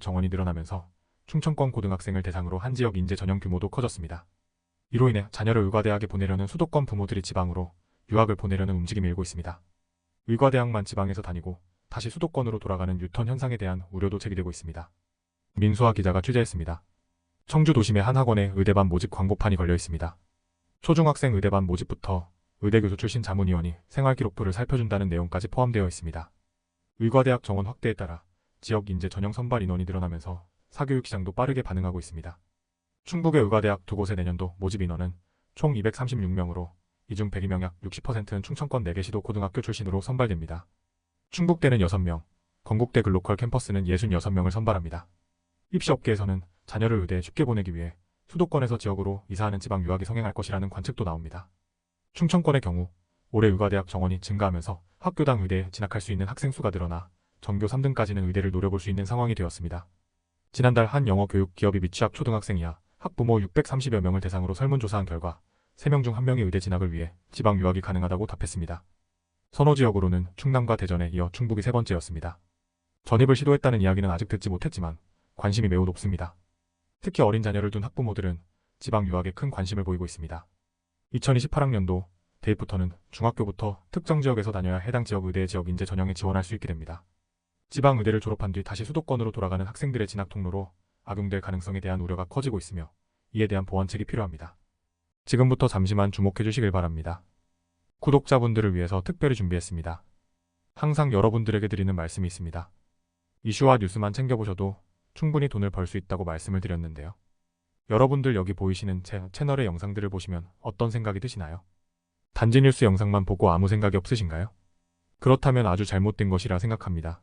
정원이 늘어나면서 충청권 고등학생을 대상으로 한 지역 인재 전형 규모도 커졌습니다. 이로 인해 자녀를 의과대학에 보내려는 수도권 부모들이 지방으로 유학을 보내려는 움직임이 일고 있습니다. 의과대학만 지방에서 다니고 다시 수도권으로 돌아가는 유턴 현상에 대한 우려도 제기되고 있습니다. 민수아 기자가 취재했습니다. 청주 도심의 한 학원에 의대반 모집 광고판이 걸려 있습니다. 초중학생 의대반 모집부터 의대 교수 출신 자문위원이 생활기록부를 살펴준다는 내용까지 포함되어 있습니다. 의과대학 정원 확대에 따라 지역 인재 전형 선발 인원이 늘어나면서 사교육 시장도 빠르게 반응하고 있습니다. 충북의 의과대학 두 곳의 내년도 모집 인원은 총 236명으로 이 중 102명 약 60%는 충청권 4개 시도 고등학교 출신으로 선발됩니다. 충북대는 6명, 건국대 글로컬 캠퍼스는 66명을 선발합니다. 입시업계에서는 자녀를 의대에 쉽게 보내기 위해 수도권에서 지역으로 이사하는 지방 유학이 성행할 것이라는 관측도 나옵니다. 충청권의 경우 올해 의과대학 정원이 증가하면서 학교당 의대에 진학할 수 있는 학생 수가 늘어나 전교 3등까지는 의대를 노려볼 수 있는 상황이 되었습니다. 지난달 한 영어 교육 기업이 미취학 초등학생 이하 학부모 630여 명을 대상으로 설문조사한 결과 3명 중 1명이 의대 진학을 위해 지방 유학이 가능하다고 답했습니다. 선호 지역으로는 충남과 대전에 이어 충북이 세 번째였습니다. 전입을 시도했다는 이야기는 아직 듣지 못했지만 관심이 매우 높습니다. 특히 어린 자녀를 둔 학부모들은 지방 유학에 큰 관심을 보이고 있습니다. 2028학년도 대입부터는 중학교부터 특정 지역에서 다녀야 해당 지역 의대 지역 인재 전형에 지원할 수 있게 됩니다. 지방 의대를 졸업한 뒤 다시 수도권으로 돌아가는 학생들의 진학 통로로 악용될 가능성에 대한 우려가 커지고 있으며 이에 대한 보완책이 필요합니다. 지금부터 잠시만 주목해 주시길 바랍니다. 구독자분들을 위해서 특별히 준비했습니다. 항상 여러분들에게 드리는 말씀이 있습니다. 이슈와 뉴스만 챙겨보셔도 충분히 돈을 벌 수 있다고 말씀을 드렸는데요. 여러분들 여기 보이시는 제 채널의 영상들을 보시면 어떤 생각이 드시나요? 단지 뉴스 영상만 보고 아무 생각이 없으신가요? 그렇다면 아주 잘못된 것이라 생각합니다.